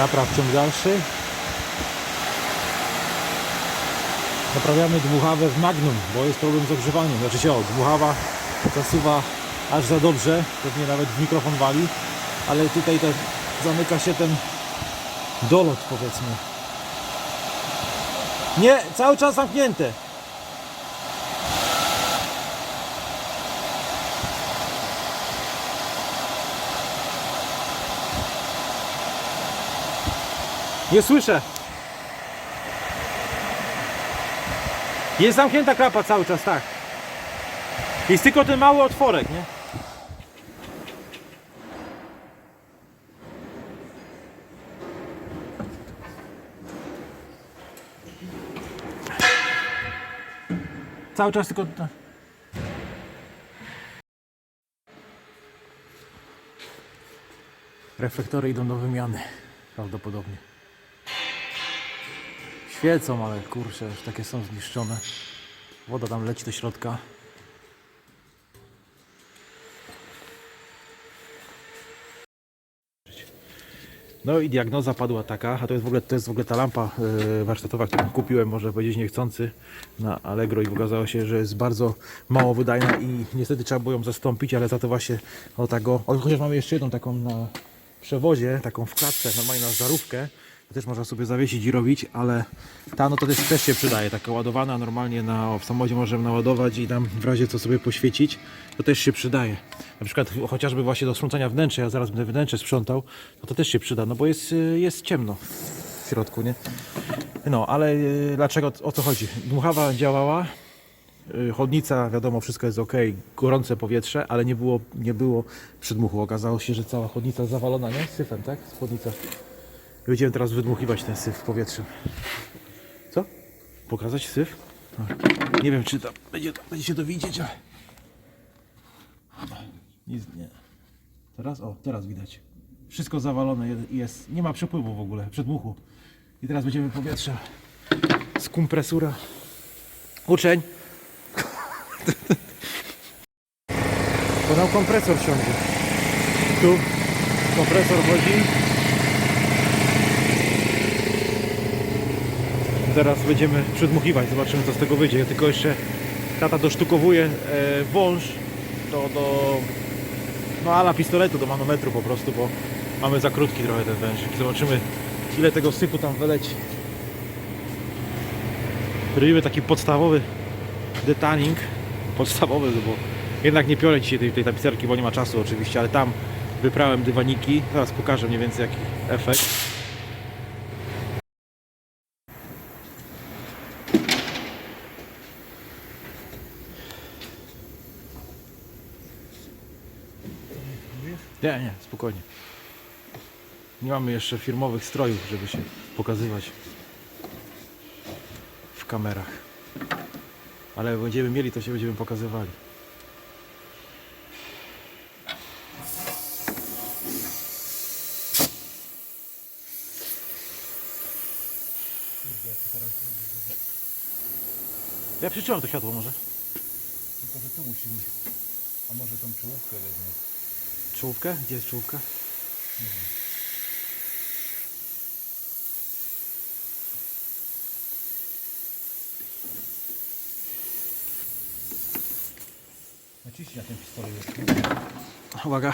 Napraw ciąg dalszy. Naprawiamy dmuchawę w Magnum, bo jest problem z ogrzewaniem. Znaczy się, o, dmuchawa zasuwa aż za dobrze, pewnie nawet w mikrofon wali, ale tutaj te, zamyka się ten dolot powiedzmy. Nie, cały czas zamknięte. Nie słyszę. Jest zamknięta klapa cały czas, tak. Jest tylko ten mały otworek, nie? Cały czas tylko... Reflektory idą do wymiany, prawdopodobnie. Świecą, ale kurczę, już takie są zniszczone. Woda tam leci do środka. No i diagnoza padła taka, a to jest w ogóle, to jest w ogóle ta lampa e, warsztatowa, którą kupiłem, może powiedzieć niechcący, na Allegro i okazało się, że jest bardzo mało wydajna i niestety trzeba było ją zastąpić, ale za to właśnie o tego, o, chociaż mamy jeszcze jedną taką na przewozie, taką w klatce, normalnie na żarówkę, też można sobie zawiesić i robić, ale ta no to też, też się przydaje, taka ładowana normalnie na, w samochodzie możemy naładować i tam w razie co sobie poświecić, to też się przydaje. Na przykład chociażby właśnie do sprzątania wnętrza, ja zaraz będę wnętrze sprzątał, no to też się przyda, no bo jest, jest ciemno w środku, nie? No, ale y, dlaczego, o co chodzi? Dmuchawa działała, y, chodnica, wiadomo, wszystko jest ok, gorące powietrze, ale nie było, nie było przydmuchu. Okazało się, że cała chodnica zawalona, nie? Syfem, tak? Chłodnica. Będziemy teraz wydmuchiwać ten syf powietrzem. Co? Pokazać syf? No. Nie wiem, czy to będzie, to, będzie się to widzieć, ale... Nic, nie. Teraz? O, teraz widać. Wszystko zawalone je- jest. Nie ma przepływu w ogóle, przedmuchu. I teraz będziemy powietrze z kompresura. Uczeń. Nam kompresor ciągnie. Tu kompresor chodzi. Zaraz będziemy przedmuchiwać, zobaczymy co z tego wyjdzie. Tylko jeszcze tata dosztukowuje e, wąż do, do no ala pistoletu, do manometru po prostu, bo mamy za krótki trochę ten wężyk. Zobaczymy ile tego sypu tam wyleci. Robimy taki podstawowy detaling. Podstawowy, no bo jednak nie piorę dzisiaj tej, tej tapicerki, bo nie ma czasu oczywiście, ale tam wyprałem dywaniki. Zaraz pokażę mniej więcej jaki efekt. Nie, nie, spokojnie. Nie mamy jeszcze firmowych strojów, żeby się pokazywać w kamerach. Ale jak będziemy mieli, to się będziemy pokazywali. Ja przytrzymam to światło może. Tylko, że tu musimy. A może tą czołówkę wezmę. Czołówkę? Gdzie jest czołówka? Naciśnij na ten pistolet. Uwaga.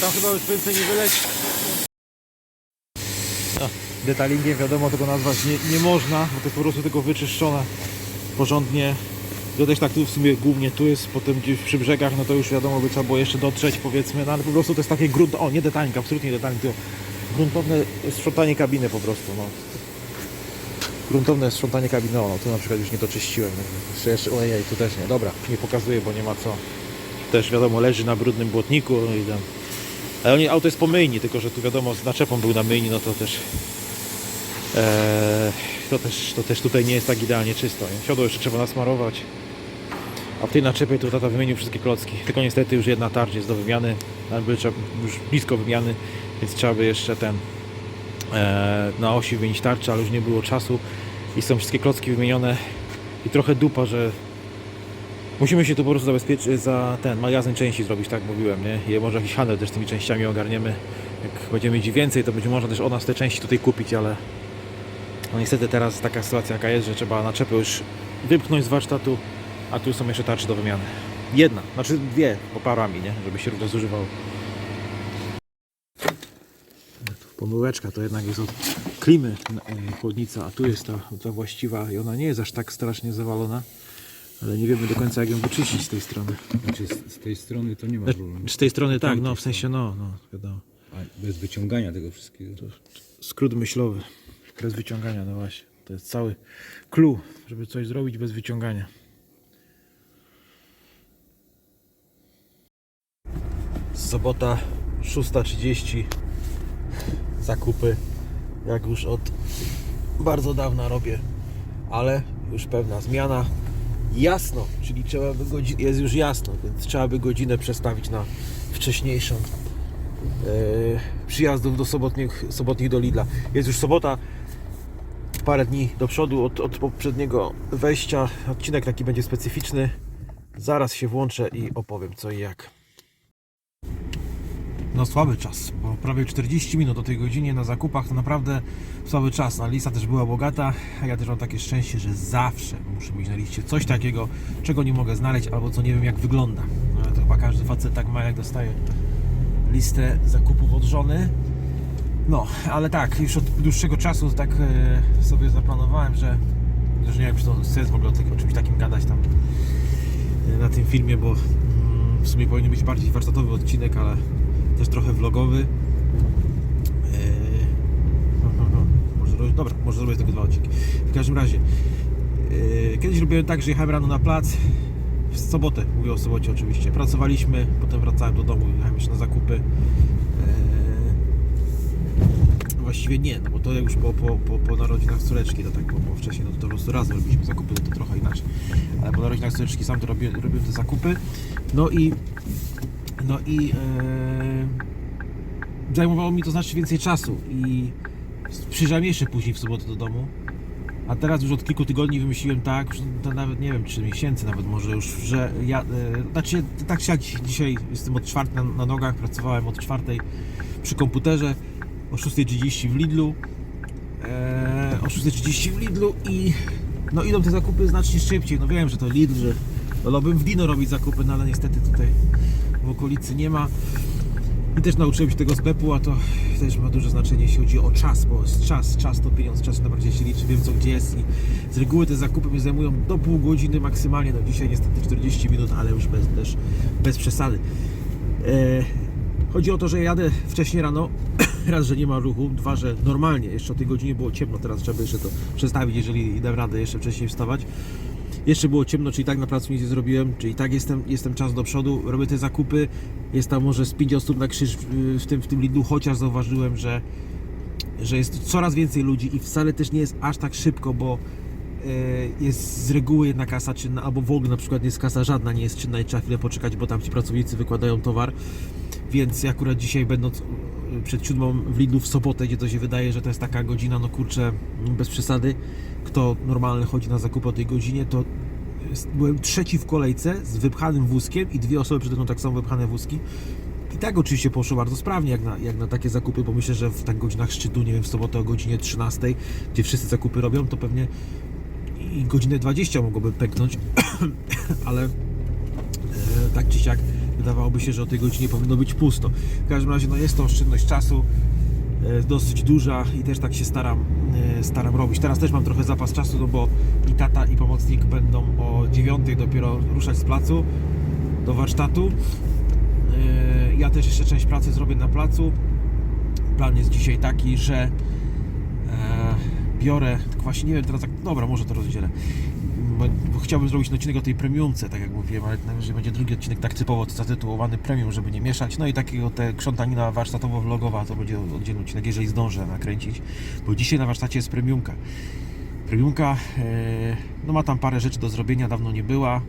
Tam chyba już więcej nie wyleci. Detalingiem wiadomo tego nazwać nie, nie można, bo to jest po prostu tylko wyczyszczone porządnie. To też tak tu w sumie głównie tu jest, potem gdzieś przy brzegach, no to już wiadomo by trzeba było jeszcze dotrzeć powiedzmy, no ale po prostu to jest takie grunt, o nie detaling, absolutnie detaling, to gruntowne sprzątanie kabiny po prostu, no. Gruntowne sprzątanie kabiny, o, no tu na przykład już nie to czyściłem. no. Jeszcze, jeszcze, ojej, tu też nie, dobra, nie pokazuję, bo nie ma co. Też wiadomo, leży na brudnym błotniku no i tam. Ale oni, auto jest po myjni, tylko że tu wiadomo, z naczepą był na myjni, no to też Eee, to, też, to też tutaj nie jest tak idealnie czysto. Nie? Siodło jeszcze trzeba nasmarować. A w tej naczepie to tata wymienił wszystkie klocki. Tylko niestety już jedna tarcz jest do wymiany. Albo już blisko wymiany, więc trzeba by jeszcze ten eee, na osi wymienić tarczę, ale już nie było czasu. I są wszystkie klocki wymienione. I trochę dupa, że musimy się tu po prostu zabezpieczyć za ten magazyn części zrobić, tak mówiłem, nie? I może jakiś handel też tymi częściami ogarniemy. Jak będziemy mieć więcej, to będzie można też od nas te części tutaj kupić, ale no niestety teraz taka sytuacja jaka jest, że trzeba naczepę już wypchnąć z warsztatu, a tu są jeszcze tarcze do wymiany. Jedna, znaczy dwie, bo parami, nie? Żeby się równo zużywało. Pomyłeczka to jednak jest od klimy e, chłodnica, a tu jest ta, ta właściwa i ona nie jest aż tak strasznie zawalona, ale nie wiemy do końca jak ją wyczyścić z tej strony. Znaczy z, z tej strony to nie ma Znaczy, problemu. Z tej strony tak, no w sensie no, no, wiadomo. A bez wyciągania tego wszystkiego. skrót myślowy, bez wyciągania, no właśnie. To jest cały clue, żeby coś zrobić bez wyciągania. Sobota 6.30 zakupy jak już od bardzo dawna robię, ale już pewna zmiana. Jasno, czyli trzeba by godzi- jest już jasno, więc trzeba by godzinę przestawić na wcześniejszą e, przyjazdów do sobotnich, sobotnich do Lidla. Jest już sobota, parę dni do przodu od, od poprzedniego wejścia. Odcinek taki będzie specyficzny. Zaraz się włączę i opowiem co i jak. No słaby czas, bo prawie 40 minut o tej godzinie na zakupach to naprawdę słaby czas. A lista też była bogata, a ja też mam takie szczęście, że zawsze muszę mieć na liście coś takiego, czego nie mogę znaleźć albo co nie wiem jak wygląda. No, ale to chyba każdy facet tak ma jak dostaje listę zakupów od żony. No, ale tak, już od dłuższego czasu tak e, sobie zaplanowałem, że że nie wiem, czy to sens w ogóle o, o czymś takim gadać tam e, na tym filmie, bo mm, w sumie powinien być bardziej warsztatowy odcinek, ale też trochę vlogowy. E, robić- dobra, może zrobię tylko dwa odcinki. W każdym razie, e, kiedyś robiłem tak, że jechałem rano na plac, w sobotę, mówię o sobocie oczywiście. Pracowaliśmy, potem wracałem do domu, jechałem jeszcze na zakupy. Eee, Właściwie nie, no bo to już po, po, po, po narodzinach córeczki, to tak było, bo wcześniej no to, to po prostu razem robiliśmy zakupy, no to trochę inaczej. Ale po narodzinach córeczki sam to robię, robiłem te zakupy. No i no i eee, zajmowało mi to znacznie więcej czasu i przyjrzałem jeszcze później w sobotę do domu. A teraz już od kilku tygodni wymyśliłem tak, nawet nie wiem, czy miesięcy nawet może już, że ja, e, znaczy tak się dzisiaj jestem od czwartej na, na nogach, pracowałem od czwartej przy komputerze, o 6.30 w Lidlu, e, o 6.30 w Lidlu i no idą te zakupy znacznie szybciej, no wiem, że to Lidl, że wolałbym w Dino robić zakupy, no ale niestety tutaj w okolicy nie ma. I też nauczyłem się tego sklepu, a to też ma duże znaczenie, jeśli chodzi o czas, bo czas, czas to pieniądz, czas najbardziej się liczy, wiem co gdzie jest i z reguły te zakupy mnie zajmują do pół godziny maksymalnie, no dzisiaj niestety 40 minut, ale już bez, też bez przesady. E, chodzi o to, że jadę wcześniej rano, raz, że nie ma ruchu, dwa, że normalnie, jeszcze o tej godzinie było ciemno, teraz trzeba jeszcze to przestawić, jeżeli dam radę jeszcze wcześniej wstawać. Jeszcze było ciemno, czyli tak na placu nic nie zrobiłem, czyli tak jestem, jestem czas do przodu, robię te zakupy, jest tam może z 5 osób na krzyż w, tym, w tym Lidlu, chociaż zauważyłem, że, że jest coraz więcej ludzi i wcale też nie jest aż tak szybko, bo e, jest z reguły jedna kasa czynna, albo w ogóle na przykład jest kasa żadna, nie jest czynna i trzeba chwilę poczekać, bo tam ci pracownicy wykładają towar, więc akurat dzisiaj będąc przed siódmą w Lidlu w sobotę, gdzie to się wydaje, że to jest taka godzina, no kurczę, bez przesady, kto normalny chodzi na zakupy o tej godzinie, to byłem trzeci w kolejce z wypchanym wózkiem i dwie osoby przede mną tak samo wypchane wózki. I tak oczywiście poszło bardzo sprawnie jak na, jak na takie zakupy, bo myślę, że w tak godzinach szczytu, nie wiem, w sobotę o godzinie 13, gdzie wszyscy zakupy robią, to pewnie i godzinę 20 mogłoby pęknąć, ale e, tak czy siak wydawałoby się, że o tej godzinie powinno być pusto. W każdym razie no jest to oszczędność czasu, e, dosyć duża i też tak się staram, e, staram robić. Teraz też mam trochę zapas czasu, no bo i tata i pomocnik będą o 9 dopiero ruszać z placu do warsztatu. E, Ja też jeszcze część pracy zrobię na placu. plan jest dzisiaj taki, że biorę, tylko właśnie nie wiem teraz, jak, dobra, może to rozdzielę. Bo, chciałbym zrobić odcinek o tej premiumce, tak jak mówiłem, ale najwyżej będzie drugi odcinek tak typowo zatytułowany premium, żeby nie mieszać. No i takiego te krzątanina warsztatowo-vlogowa to będzie oddzielny odcinek, jeżeli zdążę nakręcić, bo dzisiaj na warsztacie jest premiumka. Premiumka e, no ma tam parę rzeczy do zrobienia, dawno nie była.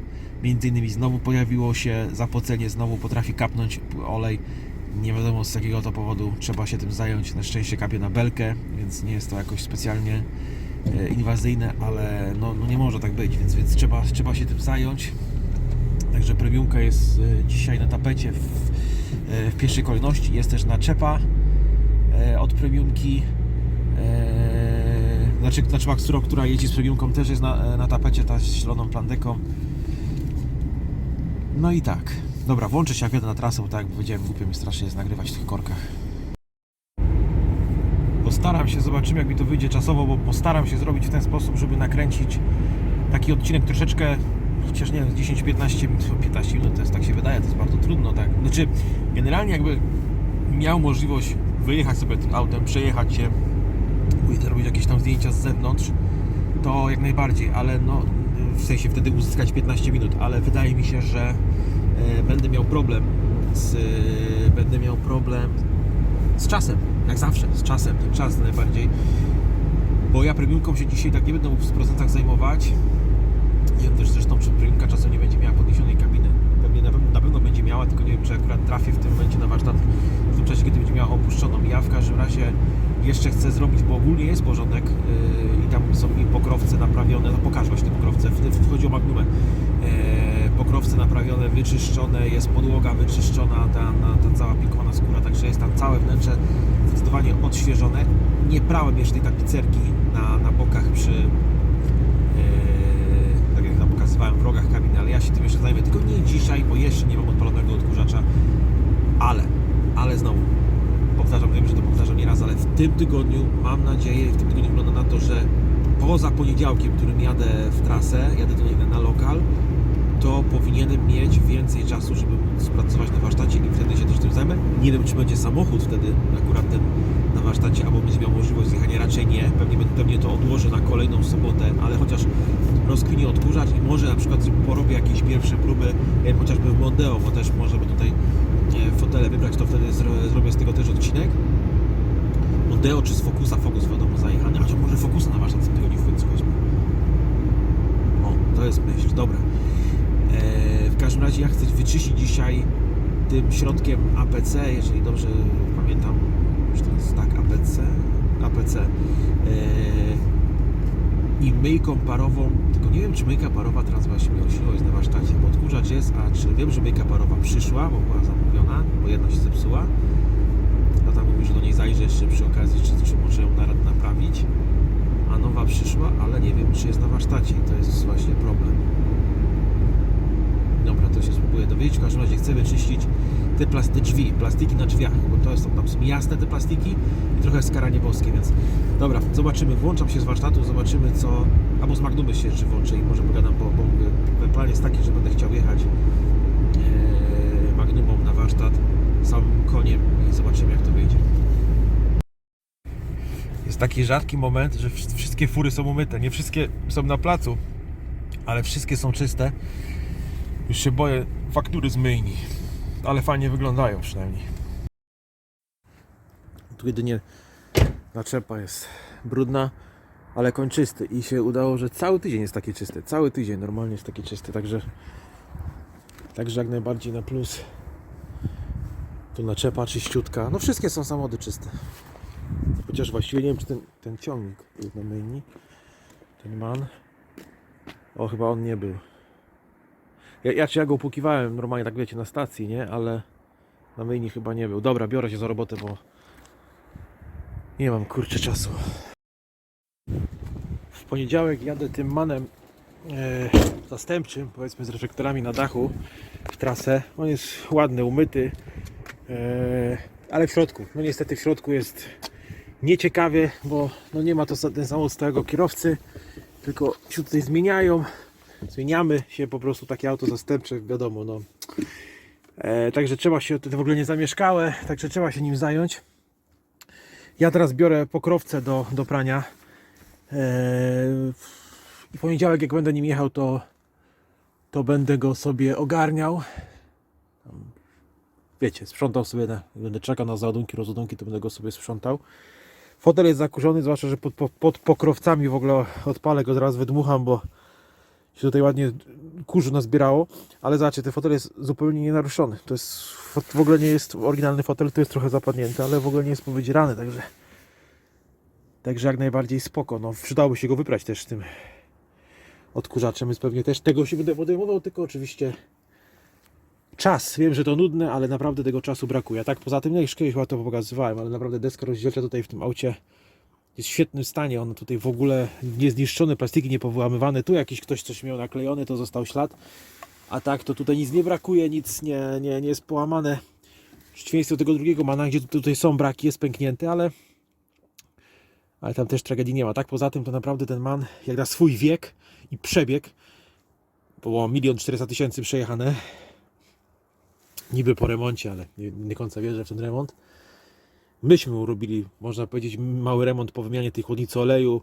Między innymi znowu pojawiło się zapocenie, znowu potrafi kapnąć olej. Nie wiadomo z jakiego to powodu trzeba się tym zająć. Na szczęście kapie na belkę, więc nie jest to jakoś specjalnie inwazyjne, ale no, no nie może tak być, więc, więc trzeba, trzeba się tym zająć. Także premiumka jest e, dzisiaj na tapecie w, e, w pierwszej kolejności. Jest też naczepa e, od premiumki. E, znaczy, naczepa, która, która jeździ z premiumką też jest na, na tapecie, ta z zieloną plandeką. No i tak. Dobra, włączę się jak jadę na trasę, bo tak jak powiedziałem, głupio mi strasznie jest nagrywać w tych korkach. Postaram się, zobaczymy jak mi to wyjdzie czasowo, bo postaram się zrobić w ten sposób, żeby nakręcić taki odcinek troszeczkę, chociaż nie wiem, z 10-15 minut, 15 minut to jest, tak się wydaje, to jest bardzo trudno, tak. Znaczy, generalnie jakby miał możliwość wyjechać sobie tym autem, przejechać się, zrobić jakieś tam zdjęcia z zewnątrz, to jak najbardziej, ale no w sensie wtedy uzyskać 15 minut, ale wydaje mi się, że e, będę miał problem z e, będę miał problem z czasem, jak zawsze, z czasem, ten czas najbardziej. Bo ja premiumką się dzisiaj tak nie będę mógł w procentach zajmować. On też zresztą przed premiumka czasem nie będzie miała podniesionej kabiny. Pewnie na, pewno- na pewno będzie miała, tylko nie wiem, czy akurat trafię w tym momencie na warsztat w tym czasie, kiedy będzie miała opuszczoną. Ja w każdym razie jeszcze chcę zrobić, bo ogólnie jest porządek yy, i tam są i pokrowce naprawione, no pokażę właśnie te pokrowce, w- w- chodzi o Magnumę. Yy, pokrowce naprawione, wyczyszczone, jest podłoga wyczyszczona, ta, ta cała pikowana skóra, także jest tam całe wnętrze zdecydowanie odświeżone. Nie prałem jeszcze tej tapicerki na, na bokach przy yy, tak jak tam pokazywałem w rogach kabiny, ale ja się tym jeszcze zajmę, tylko nie dzisiaj, bo jeszcze nie mam odpalonego odkurzacza, ale, ale znowu, powtarzam, wiem, że to powtarzam nieraz, ale w tym tygodniu mam nadzieję, w tym tygodniu wygląda na to, że poza poniedziałkiem, którym jadę w trasę, jadę do niego na lokal, to powinienem mieć więcej czasu, żeby móc pracować na warsztacie i wtedy się też tym zajmę. Nie wiem, czy będzie samochód wtedy akurat ten na warsztacie, albo będzie miał możliwość zjechania, raczej nie. Pewnie, pewnie to odłożę na kolejną sobotę, ale chociaż rozkwinie odkurzacz i może na przykład porobię jakieś pierwsze próby, nie wiem, chociażby w Mondeo, bo też możemy tutaj e, fotele wybrać, to wtedy zro, zrobię z tego też odcinek. Mondeo czy z Focusa, Focus wiadomo zajechany, a może Focusa na warsztat w tym tygodniu w. O, to jest myśl, dobra. Wyczyścić dzisiaj tym środkiem APC, jeżeli dobrze pamiętam, że to jest tak APC, APC e, i myjką parową, tylko nie wiem czy myjka parowa teraz właśnie mi osiągnąć na warsztacie, bo odkurzacz jest, a czy wiem, że myjka parowa przyszła, bo była zamówiona, bo jedna się zepsuła. Tata mówi, że do niej zajrzę jeszcze przy okazji, czy, czy może ją na- naprawić. A nowa przyszła, ale nie wiem, czy jest na warsztacie i to jest właśnie problem. Dobra, to się spróbuję dowiedzieć. W każdym razie chcę wyczyścić te, plas- te drzwi, plastiki na drzwiach, bo to są tam jasne te plastiki i trochę skaranie boskie, więc dobra, zobaczymy. Włączam się z warsztatu, zobaczymy co. Albo z Magnumy się jeszcze włączę i może pogadam, bo, bo plan jest taki, że będę chciał jechać e, Magnumą na warsztat samym koniem i zobaczymy jak to wyjdzie. Jest taki rzadki moment, że wsz- wszystkie fury są umyte. Nie wszystkie są na placu, ale wszystkie są czyste. Już się boję faktury z myjni, ale fajnie wyglądają przynajmniej. Tu jedynie naczepa jest brudna, ale koń czysty i się udało, że cały tydzień jest taki czysty. Cały tydzień normalnie jest taki czysty, także także jak najbardziej na plus. Tu naczepa czyściutka. No wszystkie są samochody czyste. Chociaż właściwie nie wiem, czy ten, ten ciągnik jest na myjni. Ten man. O, chyba on nie był. Ja, ja, ja go upłukiwałem normalnie, tak wiecie, na stacji, nie? Ale na myjni chyba nie był. Dobra, biorę się za robotę, bo nie mam kurczę czasu. W poniedziałek jadę tym manem e, zastępczym, powiedzmy z reflektorami na dachu w trasę. On jest ładny, umyty, e, ale w środku. No niestety w środku jest nieciekawie, bo no nie ma to ten samochód stałego kierowcy, tylko się tutaj zmieniają. Zmieniamy się po prostu takie auto zastępcze, wiadomo, no. E, także trzeba się, to w ogóle nie zamieszkałe, także trzeba się nim zająć. Ja teraz biorę pokrowce do, do prania. I w poniedziałek, jak będę nim jechał, to, to będę go sobie ogarniał. Wiecie, sprzątał sobie, na, będę czekał na załadunki, rozładunki, to będę go sobie sprzątał. Fotel jest zakurzony, zwłaszcza, że pod, pod, pod pokrowcami w ogóle odpalę go, zaraz wydmucham, bo się tutaj ładnie kurzu nazbierało. Ale zobaczcie, ten fotel jest zupełnie nienaruszony. To jest, w ogóle nie jest oryginalny fotel, to jest trochę zapadnięty, ale w ogóle nie jest powydzierany, także także jak najbardziej spoko. No, przydałoby się go wyprać też tym odkurzaczem, więc pewnie też tego się będę podejmował, tylko oczywiście czas. Wiem, że to nudne, ale naprawdę tego czasu brakuje. Tak poza tym, ja już kiedyś to pokazywałem, ale naprawdę deska rozdzielcza tutaj w tym aucie jest w świetnym stanie. Ona tutaj w ogóle niezniszczone, plastiki niepowyłamywane. Tu jakiś ktoś coś miał naklejony, to został ślad. A tak to tutaj nic nie brakuje, nic nie, nie, nie jest połamane. Do tego drugiego mana, gdzie tu- tutaj są braki, jest pęknięty, ale ale tam też tragedii nie ma. Tak poza tym to naprawdę ten man, jak na swój wiek i przebieg, było milion czterysta tysięcy przejechane, niby po remoncie, ale nie, nie końca wierzę w ten remont. Myśmy mu robili, można powiedzieć, mały remont po wymianie tej chłodnicy oleju.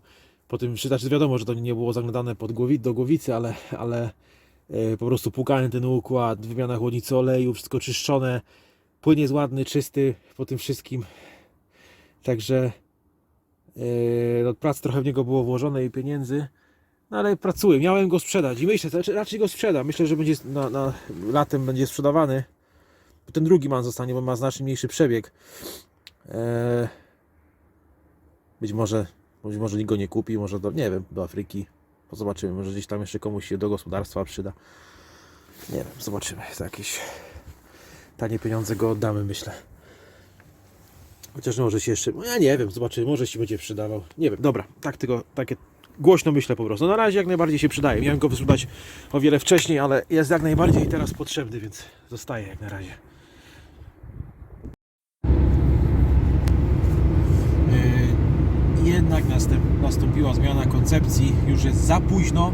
Po tym, znaczy wiadomo, że to nie było zaglądane pod głowi, do głowicy, ale, ale e, po prostu płukany ten układ, wymiana chłodnicy oleju, wszystko czyszczone. Płyn jest ładny, czysty po tym wszystkim. Także e, no, prac trochę w niego było włożone i pieniędzy. No ale pracuję, miałem go sprzedać i myślę, znaczy raczej go sprzedam. Myślę, że będzie na, na latem będzie sprzedawany. Ten drugi man zostanie, bo ma znacznie mniejszy przebieg. Eee, być może, być może nikt go nie kupi, może do, nie wiem, do Afryki. Zobaczymy, może gdzieś tam jeszcze komuś się do gospodarstwa przyda. Nie wiem, zobaczymy. Za jakieś tanie pieniądze go oddamy, myślę. Chociaż może się jeszcze, no ja nie wiem, zobaczymy, może się będzie przydawał. Nie wiem, dobra, tak tylko, takie głośno myślę po prostu. Na razie jak najbardziej się przydaje. Miałem go wysprzedać o wiele wcześniej, ale jest jak najbardziej teraz potrzebny, więc zostaje jak na razie. Yy, jednak następ, nastąpiła zmiana koncepcji. Już jest za późno,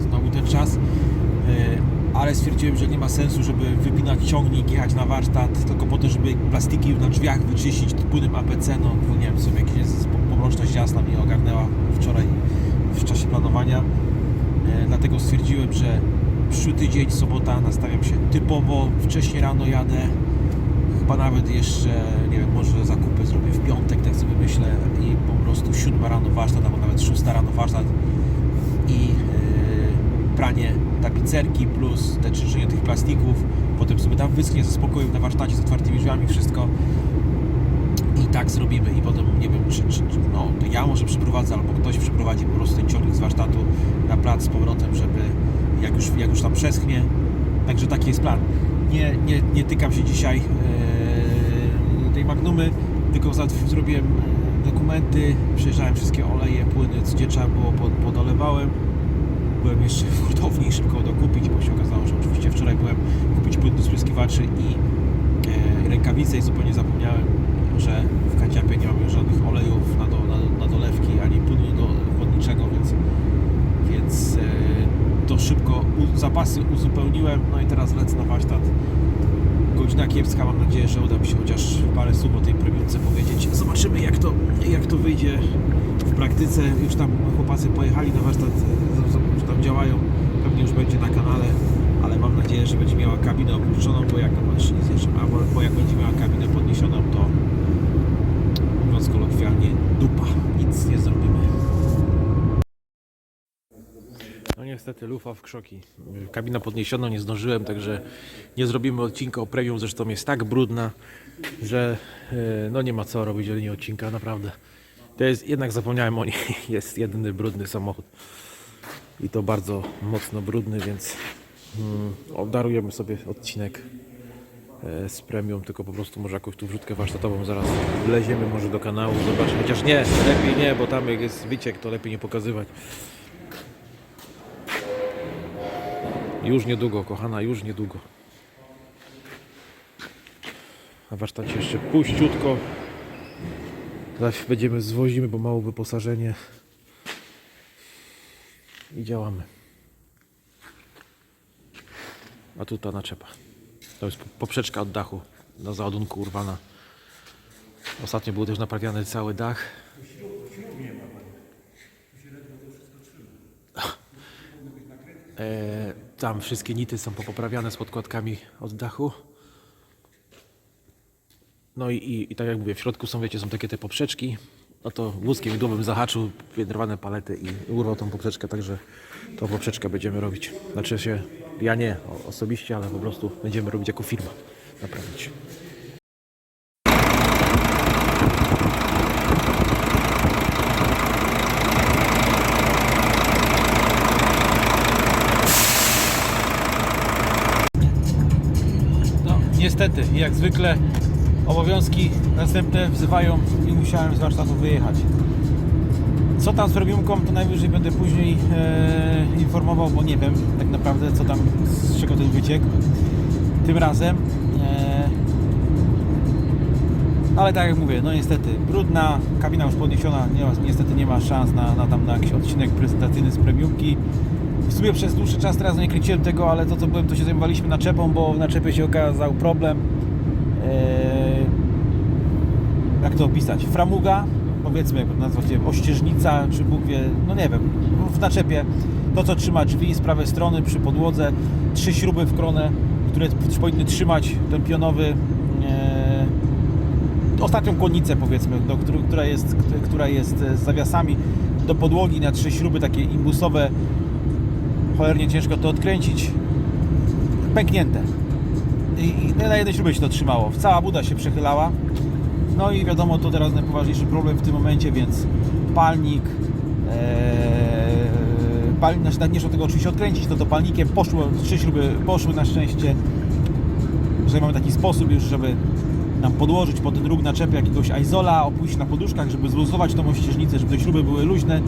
znowu ten czas, yy, ale stwierdziłem, że nie ma sensu, żeby wypinać ciągnik, jechać na warsztat, tylko po to, żeby plastiki na drzwiach wyczyścić płynem APC. No, bo nie wiem, sobie jest pomroczność jasna mnie ogarnęła wczoraj w czasie planowania. Yy, dlatego stwierdziłem, że przyszły tydzień, sobota, nastawiam się typowo, wcześniej rano jadę, chyba nawet jeszcze, nie wiem, może zakupy zrobię w piątek, tak sobie myślę i prostu siódma rano warsztat, albo nawet szósta rano warsztat i yy, pranie tapicerki plus te czyszczenie tych plastików, potem sobie tam wyschnie ze spokojem na warsztacie z otwartymi drzwiami wszystko. I tak zrobimy. I potem nie wiem, czy, czy, no, to ja może przyprowadzę, albo ktoś przyprowadzi po prostu ten ciągnik z warsztatu na plac z powrotem, żeby jak już, jak już tam przeschnie, także taki jest plan. Nie, nie, nie tykam się dzisiaj e, tej Magnumy, tylko zrobiłem e, dokumenty, przejrzałem wszystkie oleje, płyny, gdzie trzeba było, pod, podolewałem. Byłem jeszcze w hurtowni szybko dokupić, bo się okazało, że oczywiście wczoraj byłem kupić płyn do spryskiwaczy i e, rękawice i zupełnie zapomniałem, że w kanciapie nie mamy żadnych olejów na, do, na, na dolewki, ani płynu do chłodniczego, więc, więc e, to szybko u, zapasy uzupełniłem, no i teraz lecę na warsztat. Godzina kiepska, mam nadzieję, że uda mi się chociaż parę słów o tej premiumce powiedzieć. Zobaczymy jak to, jak to wyjdzie w praktyce. Już tam chłopacy pojechali na warsztat, już tam działają, pewnie już będzie na kanale, ale mam nadzieję, że będzie miała kabinę opuszczoną, bo jak, no bo jak będzie miała kabinę podniesioną, to mówiąc kolokwialnie, dupa, nic nie zrobimy. No niestety lufa w krzoki. Kabina podniesiona, nie zdążyłem, także nie zrobimy odcinka o premium, zresztą jest tak brudna, że e, no nie ma co robić o niej odcinka, naprawdę. To jest, jednak zapomniałem o niej, jest jedyny brudny samochód. I to bardzo mocno brudny, więc mm, obdarujemy sobie odcinek e, z premium, tylko po prostu może jakąś tu wrzutkę warsztatową zaraz wleziemy może do kanału, zobacz, chociaż nie, lepiej nie, bo tam jak jest wyciek, to lepiej nie pokazywać. Już niedługo, kochana, już niedługo. Na warsztacie jeszcze puściutko. Zaś będziemy zwozimy, bo mało wyposażenie. I działamy. A tu ta naczepa. To jest poprzeczka od dachu na załadunku urwana. Ostatnio był też naprawiany cały dach. E, tam wszystkie nity są popoprawiane z podkładkami od dachu. No i, i, i tak jak mówię, w środku są, wiecie, są takie te poprzeczki. No to wózkiem widłowym zahaczył wędrowane palety i urwał tą poprzeczkę, także tą poprzeczkę będziemy robić. Znaczy się, ja nie osobiście, ale po prostu będziemy robić jako firma, naprawić. No, niestety, jak zwykle obowiązki następne wzywają i musiałem z warsztatu wyjechać. Co tam z premiumką, to najwyżej będę później e, informował, bo nie wiem tak naprawdę, co tam, z czego ten wyciek. Tym razem. E, ale tak jak mówię, no niestety, brudna, kabina już podniesiona, nie niestety nie ma szans na, na, tam, na jakiś odcinek prezentacyjny z premiumki. W sumie przez dłuższy czas teraz nie kręciłem tego, ale to co byłem, to się zajmowaliśmy naczepą, bo w naczepie się okazał problem. Eee, jak to opisać? Framuga, powiedzmy, jak to nazwać, ościeżnica, czy Bóg wie, no nie wiem, w naczepie to co trzyma drzwi z prawej strony przy podłodze, trzy śruby w kronę, które powinny trzymać ten pionowy eee, ostatnią konnicę powiedzmy, do, która, jest, która jest z zawiasami do podłogi na trzy śruby takie imbusowe cholernie ciężko to odkręcić. Pęknięte. I, i na jednej śrubie się to trzymało. Cała buda się przechylała. No i wiadomo to teraz najpoważniejszy problem w tym momencie więc palnik ee, palnik, znaczy nawet nie tego oczywiście odkręcić no to palnikiem poszło, trzy śruby poszły na szczęście że mamy taki sposób już, żeby nam podłożyć pod ten róg naczepy jakiegoś aizola, opuścić na poduszkach, żeby zluzować tą ościeżnicę, żeby te śruby były luźne.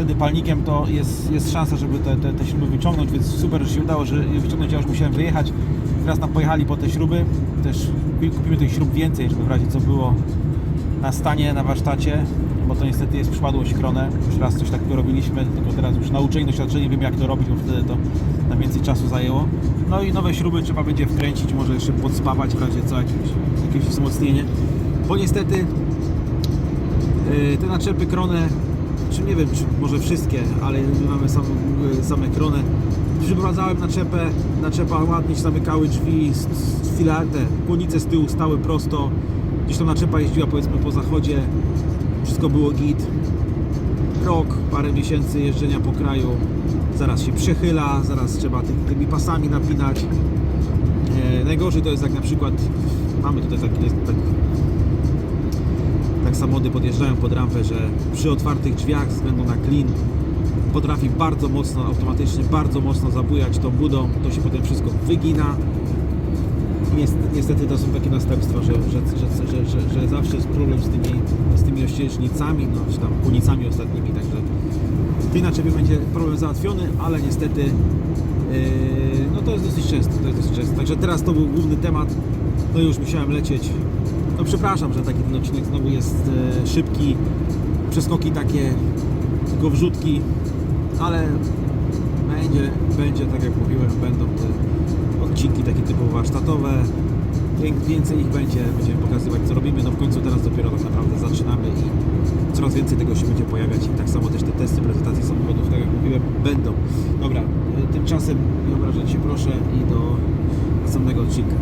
Wtedy palnikiem to jest, jest szansa, żeby te, te, te śruby wyciągnąć, więc super, że się udało, że wyciągnąć, ja już musiałem wyjechać. Teraz nam pojechali po te śruby, też kupimy tych śrub więcej, żeby w razie co było na stanie, na warsztacie, bo to niestety jest przypadłość kronę. Już raz coś takiego robiliśmy, tylko teraz już nauczeni, doświadczeni, wiem jak to robić, bo wtedy to na więcej czasu zajęło. No i nowe śruby trzeba będzie wkręcić, może jeszcze podspawać w razie co, jakieś, jakieś wzmocnienie. Bo niestety yy, te naczepy kronę, czy nie wiem, czy może wszystkie, ale my mamy sam, yy, same kronę. Przyprowadzałem naczepę, naczepa ładnie się zamykały drzwi, s- s- filar, te kłonice z tyłu stały prosto. Gdzieś tam naczepa jeździła powiedzmy po zachodzie, wszystko było git. Rok, parę miesięcy jeżdżenia po kraju, zaraz się przechyla, zaraz trzeba ty, tymi pasami napinać. E, najgorzej to jest jak na przykład, mamy tutaj taki, tak, samochody podjeżdżają pod rampę, że przy otwartych drzwiach względu na klin potrafi bardzo mocno, automatycznie bardzo mocno zabujać tą budą, to się potem wszystko wygina. Niestety, to są takie następstwa, że, że, że, że, zawsze jest problem z tymi, z tymi ościeżnicami, no, czy tam kunicami ostatnimi, także naczepie będzie problem załatwiony, ale niestety yy, no to jest dosyć często, to jest dosyć często. Także teraz to był główny temat, no już musiałem lecieć. No przepraszam, że taki ten odcinek znowu jest e, szybki, przeskoki takie, tylko wrzutki, ale będzie, będzie tak jak mówiłem, będą te odcinki takie typowo warsztatowe. Wię- Więcej ich będzie, będziemy pokazywać co robimy. No w końcu teraz dopiero tak naprawdę zaczynamy i coraz więcej tego się będzie pojawiać i tak samo też te testy prezentacji samochodów, tak jak mówiłem, będą. Dobra, y, tymczasem nie obrażać się proszę i do następnego odcinka.